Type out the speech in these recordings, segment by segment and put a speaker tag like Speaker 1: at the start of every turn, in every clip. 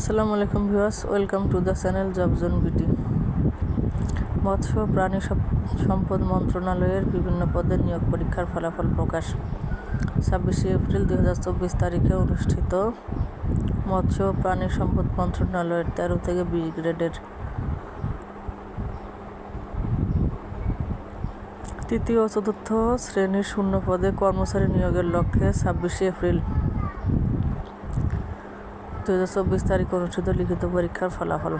Speaker 1: আসসালামু আলাইকুম viewers, welcome to the channel জবজন বিটি মৎস্য প্রাণী সম্পদ মন্ত্রণালয়ের বিভিন্ন পদে নিয়োগ পরীক্ষার ফলাফল প্রকাশ। ছাব্বিশে এপ্রিল দুই হাজার চব্বিশ তারিখে অনুষ্ঠিত মৎস্য প্রাণী সম্পদ মন্ত্রণালয়ের তেরো থেকে বিশ গ্রেডের তৃতীয় ও চতুর্থ শ্রেণির শূন্য পদে কর্মচারী নিয়োগের লক্ষ্যে ছাব্বিশে এপ্রিল দু হাজার চব্বিশ তারিখ অনুষ্ঠিত লিখিত পরীক্ষার ফলাফল।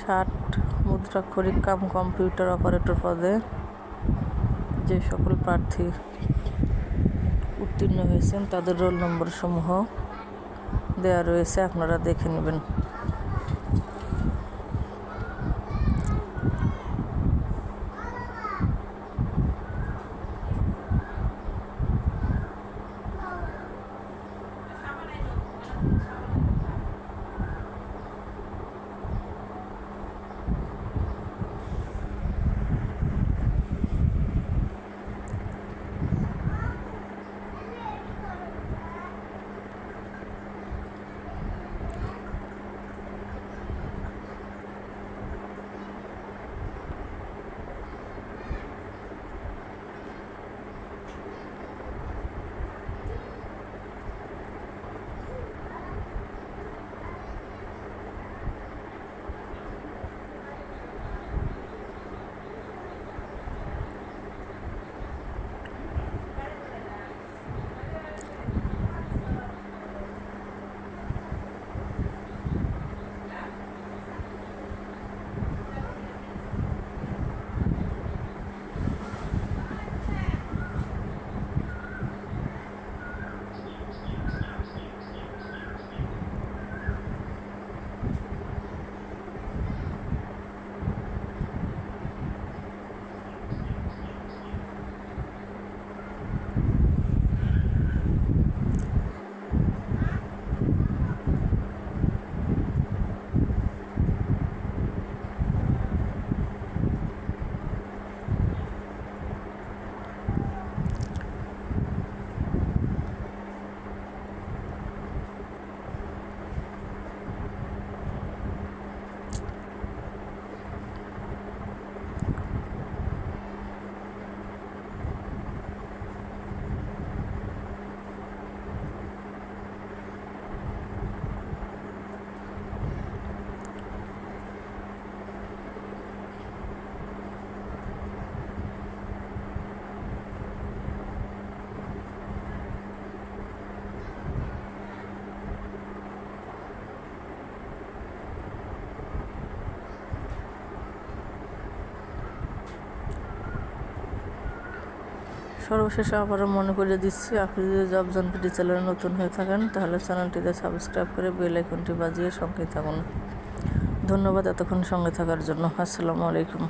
Speaker 1: ষাট মুদ্রাক্ষরিক কাম কম্পিউটার অপারেটর পদে যে সকল প্রার্থী উত্তীর্ণ হয়েছেন, তাদের রোল নম্বর সমূহ দেওয়া রয়েছে, আপনারা দেখে নেবেন। সর্বশেষে আবারও মনে করিয়ে দিচ্ছি, আপনি যদি জব জনপিটি চ্যানেলে নতুন হয়ে থাকেন, তাহলে চ্যানেলটিতে সাবস্ক্রাইব করে বেল আইকনটি বাজিয়ে সঙ্গে থাকুন। ধন্যবাদ এতক্ষণ সঙ্গে থাকার জন্য। আসসালামু আলাইকুম।